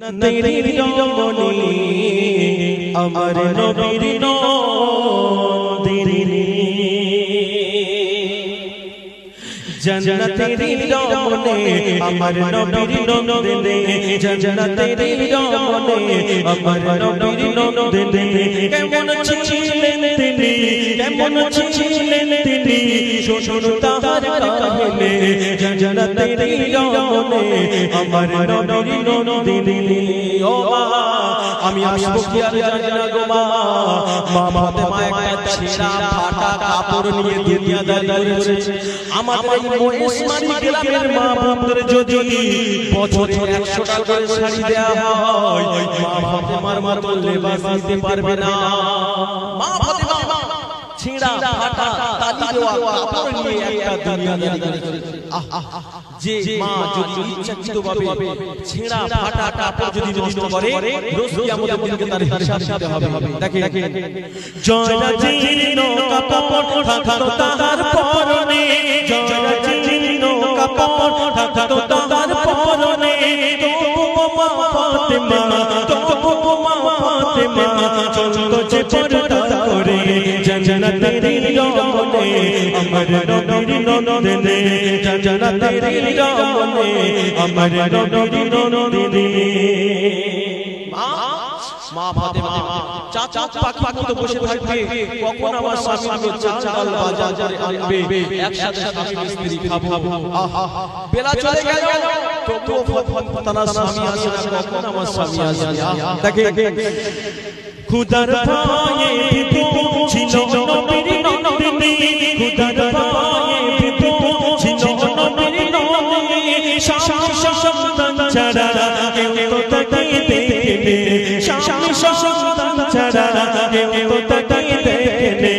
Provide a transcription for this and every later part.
তেরি রমণী আমার নবীর নদিনী জন্নতেরি রমণী আমার নবীর নদিনী জন্নতেরি রমণী আমার নবীর নদিনী কেমন ছিলেন তিনি কেমন ছিলেন তিনি শুনুন তাহার কাহিনী জন্নতেরি রমণী আমার নবীর নদিনী ও মা আমি আসব কি আর জানি না গো মা মা ফাতেমা ছেঁড়া ফাটা কাপড় নিয়ে দুনিয়া দাঁড়িয়ে আমাদের এই মহেশমারি গ্রামের মা বোনদের যদি বছরে একশো টাকা করে শাড়ি দেওয়া হয় মা ফাতেমার মতো লেবাস দিতে পারবে না। মা ফাতেমা ছেঁড়া ফাটা তালি দেওয়া কাপড় নিয়ে একটা দুনিয়া দাঁড়িয়ে রয়েছে আহ আহ যে মা যদি ইচ্ছাকৃতভাবে ছেঁড়া ফাটা কাপড় যদি নষ্ট করে রোজ কিয়ামতের দিনকে তার হিসাব দিতে হবে। দেখে জয়রা জীর্ণ কাপড় থাকতো তাহার পরনে। জয়রা জীর্ণ কাপড় থাকতো তাহার পরনে। তবু মা ফাতেমা তবু মা ফাতেমা। চলতো যে পর্দা করে জন্নতের রমণে আমার নবীর নন্দনে জন্নতের রমণে আমার নবীর নন্দনে মা ফাতেমা চাচা পাখি মতো বসে থাকবে কখন আমার স্বামী আমাকে চাল ডাল বাজার আনবে একসাথে স্বামী খুদার নন্দিনী খুদার পায়ে পিতু ছিল নবীর নন্দিনী স্বামী সন্তান ছাড়া কেউ তো তাকে দেখবে স্বামী সন্তান ছাড়া কেউ তো তাকে দেখবে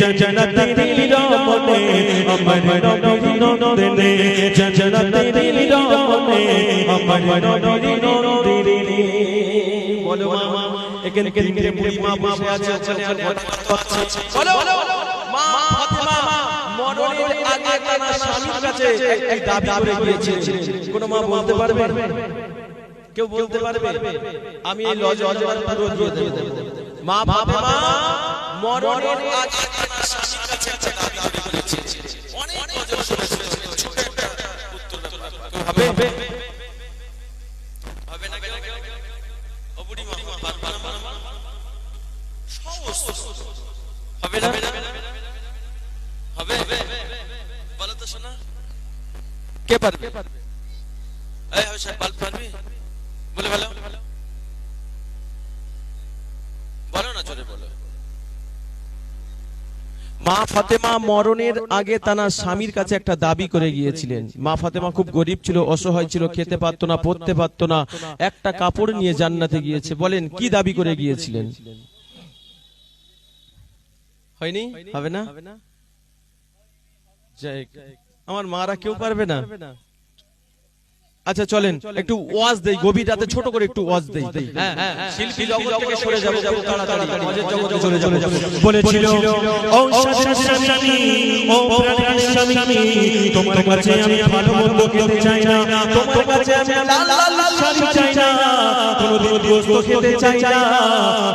জজনতের রমণে আমার নবীর নন্দিনী জজনতের রমণে আমার নবীর নন্দিনী বলো মা এখানে তিনটে বুড়ি মা বসে আছে ওখানে আর বাচ্চা বলো। মা ফাতেমা পারবে? কেউ বলতে পারবে? আমি মা ফাতেমা হবে? মা না হবে না হবে বলো তো শোনা কে পারবে? এই হবে সাহেব বাল্ব পারবি? বলে ভালো বলো না জোরে বলো। মা ফাতেমা মরণের আগে তার স্বামীর কাছে একটা দাবি করে গিয়েছিলেন। মা ফাতেমা খুব গরিব ছিল অসহায় ছিল খেতে পারতো না পড়তে পারতো না। একটা কাপড় নিয়ে জান্নাতে গিয়েছে। বলেন কি দাবি করে গিয়েছিলেন? হয়নি? হবে না? হোক। আমার মারা কেউ পারবে না। আচ্ছা চলেন। একটু ওয়াজ দেই গভীর রাতে ছোট করে একটু ওয়াজ দেই হ্যাঁ হ্যাঁ শিল্পী জগৎ থেকে সরে যাব যাব তাড়াতাড়ি ওয়াজের জগতে চলে যাব বলেছিল ও স্বামী ও প্রাণের স্বামী তোমার কাছে আমি ভালো মন্দ চাই না তোমার কাছে আমি লাল কোনোদিন গোস্ত খেতে চাই না।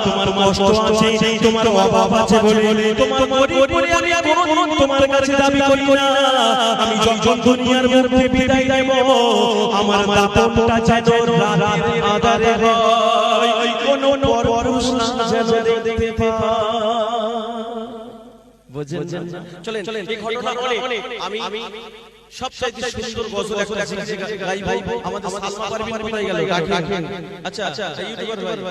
তোমার কষ্ট আছে তোমার অভাব আছে বলে। তোমার গরিব বলে আমি কোনোদিন তোমার কাছে দাবি করি না। আমি যখন দুনিয়ার মধ্যে বিদায় নেব আমার দাপনটা যেন রাতের আধারে হয়। কোন পরপুরুষ না যেন দেখতে পায়। বুঝেন চলেন এই ঘটনা আমি সবচাইতে সুন্দর গজল একটা গাইবো আমাদের সালমা পারভিন কোথায় গেল? আচ্ছা আচ্ছা ইউটিউবার ভাই।